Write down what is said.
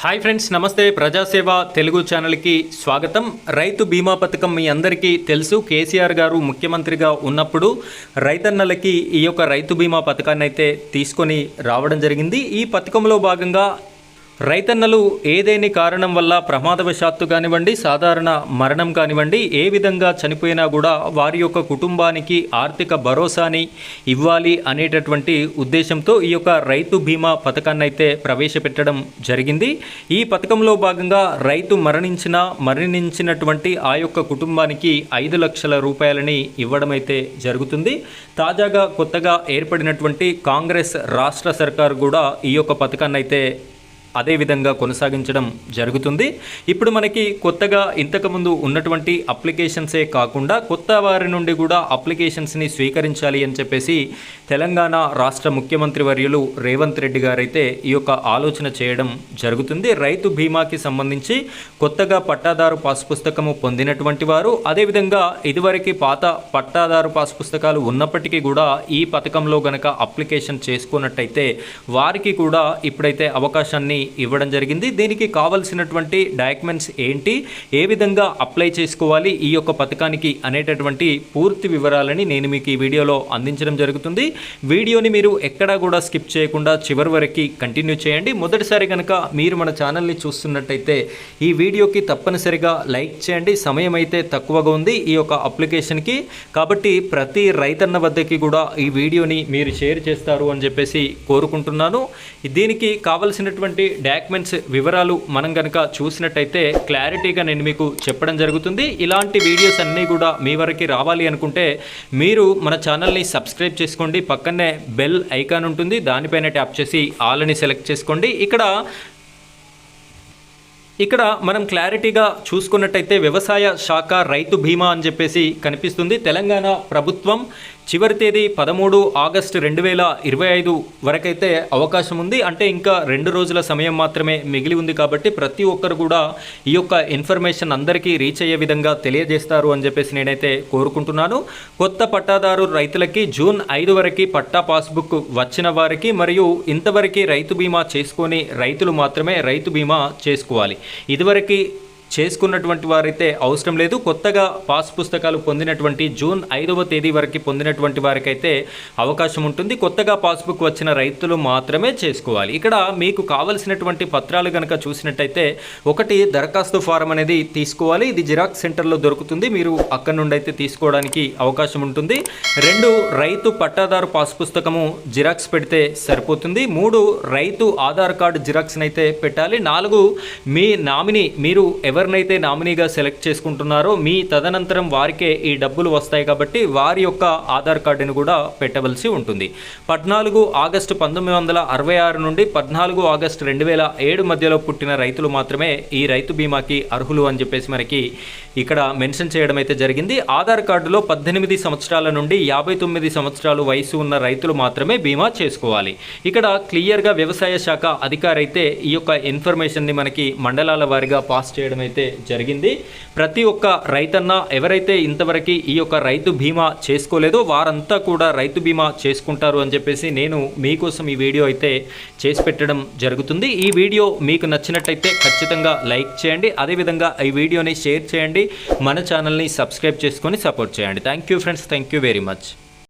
Hi friends నమస్తే. ప్రజాసేవ తెలుగు ఛానల్కి స్వాగతం. రైతు బీమా పథకం మీ అందరికీ తెలుసు. కేసీఆర్ గారు ముఖ్యమంత్రిగా ఉన్నప్పుడు రైతన్నలకి ఈ యొక్క రైతు బీమా పథకాన్ని అయితే తీసుకొని రావడం జరిగింది. ఈ పథకంలో భాగంగా రైతన్నలు ఏదేని కారణం వల్ల ప్రమాదవశాత్తు కానివ్వండి సాధారణ మరణం కానివ్వండి ఏ విధంగా చనిపోయినా కూడా వారి యొక్క కుటుంబానికి ఆర్థిక భరోసాని ఇవ్వాలి అనేటటువంటి ఉద్దేశంతో ఈ యొక్క రైతు బీమా పథకాన్ని అయితే ప్రవేశపెట్టడం జరిగింది. ఈ పథకంలో భాగంగా రైతు మరణించిన మరణించినటువంటి ఆ యొక్క కుటుంబానికి ఐదు లక్షల రూపాయలని ఇవ్వడం అయితే జరుగుతుంది. తాజాగా కొత్తగా ఏర్పడినటువంటి కాంగ్రెస్ రాష్ట్ర సర్కారు కూడా ఈ యొక్క పథకాన్ని అయితే అదే విధంగా కొనసాగించడం జరుగుతుంది. ఇప్పుడు మనకి కొత్తగా ఇంతకుముందు ఉన్నటువంటి అప్లికేషన్సే కాకుండా కొత్త వారి నుండి కూడా అప్లికేషన్స్ని స్వీకరించాలి అని చెప్పేసి తెలంగాణ రాష్ట్ర ముఖ్యమంత్రి వర్యులు రేవంత్ రెడ్డి గారైతే ఈ యొక్క ఆలోచన చేయడం జరుగుతుంది. రైతు బీమాకి సంబంధించి కొత్తగా పట్టాదారు పాస్ పుస్తకము పొందినటువంటి వారు అదేవిధంగా ఇదివరకు పాత పట్టాదారు పాస్ పుస్తకాలు ఉన్నప్పటికీ కూడా ఈ పథకంలో గనక అప్లికేషన్ చేసుకున్నట్టయితే వారికి కూడా ఇప్పుడైతే అవకాశాన్ని ఇవ్వడం జరిగింది. దీనికి కావలసినటువంటి డాక్యుమెంట్స్ ఏంటి? ఏ విధంగా అప్లై చేసుకోవాలి? ఈ యొక్క పథకానికి అనేటటువంటి పూర్తి వివరాలని నేను మీకు ఈ వీడియోలో అందించడం జరుగుతుంది. వీడియోని మీరు ఎక్కడా కూడా స్కిప్ చేయకుండా చివరి వరకు కంటిన్యూ చేయండి. మొదటిసారి కనుక మీరు మన ఛానల్ని చూస్తున్నట్టయితే ఈ వీడియోకి తప్పనిసరిగా లైక్ చేయండి. సమయం అయితే తక్కువగా ఉంది ఈ యొక్క అప్లికేషన్కి. కాబట్టి ప్రతి రైతన్న వద్దకి కూడా ఈ వీడియోని మీరు షేర్ చేస్తారు అని చెప్పేసి కోరుకుంటున్నాను. దీనికి కావలసినటువంటి డాక్యుమెంట్స్ వివరాలు మనం కనుక చూసినట్టయితే క్లారిటీగా నేను మీకు చెప్పడం జరుగుతుంది. ఇలాంటి వీడియోస్ అన్నీ కూడా మీ వరకు రావాలి అనుకుంటే మీరు మన ఛానల్ని సబ్స్క్రైబ్ చేసుకోండి. పక్కనే బెల్ ఐకాన్ ఉంటుంది. దానిపైన ట్యాప్ చేసి ఆల్ అని సెలెక్ట్ చేసుకోండి. ఇక్కడ ఇక్కడ మనం క్లారిటీగా చూసుకున్నట్టయితే వ్యవసాయ శాఖ రైతు బీమా అని చెప్పేసి కనిపిస్తుంది. తెలంగాణ ప్రభుత్వం చివరి తేదీ పదమూడు ఆగస్టు రెండు వేల ఇరవై ఐదు వరకైతే అవకాశం ఉంది. అంటే ఇంకా రెండు రోజుల సమయం మాత్రమే మిగిలి ఉంది కాబట్టి ప్రతి ఒక్కరు కూడా ఈ యొక్క ఇన్ఫర్మేషన్ అందరికీ రీచ్ అయ్యే విధంగా తెలియజేస్తారు అని చెప్పేసి నేనైతే కోరుకుంటున్నాను. కొత్త పట్టాదారు రైతులకి జూన్ ఐదు వరకు పట్టా పాస్బుక్ వచ్చిన వారికి మరియు ఇంతవరకు రైతు బీమా చేసుకొని రైతులు మాత్రమే రైతు బీమా చేసుకోవాలి. ఇదివరకు చేసుకున్నటువంటి వారైతే అవసరం లేదు. కొత్తగా పాస్ పుస్తకాలు పొందినటువంటి జూన్ ఐదవ తేదీ వరకు పొందినటువంటి వారికైతే అవకాశం ఉంటుంది. కొత్తగా పాస్బుక్ వచ్చిన రైతులు మాత్రమే చేసుకోవాలి. ఇక్కడ మీకు కావలసినటువంటి పత్రాలు కనుక చూసినట్టయితే ఒకటి దరఖాస్తు ఫారం అనేది తీసుకోవాలి. ఇది జిరాక్స్ సెంటర్లో దొరుకుతుంది. మీరు అక్కడ నుండి అయితే తీసుకోవడానికి అవకాశం ఉంటుంది. రెండు రైతు పట్టాదారు పాస్ పుస్తకము జిరాక్స్ పెడితే సరిపోతుంది. మూడు రైతు ఆధార్ కార్డు జిరాక్స్ని అయితే పెట్టాలి. నాలుగు మీ నామినీ మీరు ఎవరినైతే నామినీగా సెలెక్ట్ చేసుకుంటున్నారో మీ తదనంతరం వారికే ఈ డబ్బులు వస్తాయి కాబట్టి వారి యొక్క ఆధార్ కార్డుని కూడా పెట్టవలసి ఉంటుంది. పద్నాలుగు ఆగస్టు పంతొమ్మిది వందల అరవై ఆరు నుండి పద్నాలుగు ఆగస్టు రెండు వేల ఏడు మధ్యలో పుట్టిన రైతులు మాత్రమే ఈ రైతు బీమాకి అర్హులు అని చెప్పేసి మనకి ఇక్కడ మెన్షన్ చేయడం అయితే జరిగింది. ఆధార్ కార్డులో పద్దెనిమిది సంవత్సరాల నుండి యాభై తొమ్మిది సంవత్సరాలు వయసు ఉన్న రైతులు మాత్రమే బీమా చేసుకోవాలి. ఇక్కడ క్లియర్గా వ్యవసాయ శాఖ అధికారైతే ఈ యొక్క ఇన్ఫర్మేషన్ని మనకి మండలాల వారిగా పాస్ చేయడం అయితే జరిగింది. ప్రతి ఒక్క రైతన్న ఎవరైతే ఇంతవరకు ఈ యొక్క రైతు బీమా చేసుకోలేదో వారంతా కూడా రైతు బీమా చేసుకుంటారు అని చెప్పేసి నేను మీకోసం ఈ వీడియో అయితే చేసి పెట్టడం జరుగుతుంది. ఈ వీడియో మీకు నచ్చినట్టయితే ఖచ్చితంగా లైక్ చేయండి. అదేవిధంగా ఈ వీడియోని షేర్ చేయండి. మన ఛానల్ని సబ్స్క్రైబ్ చేసుకొని సపోర్ట్ చేయండి. Thank you friends. Thank you very much.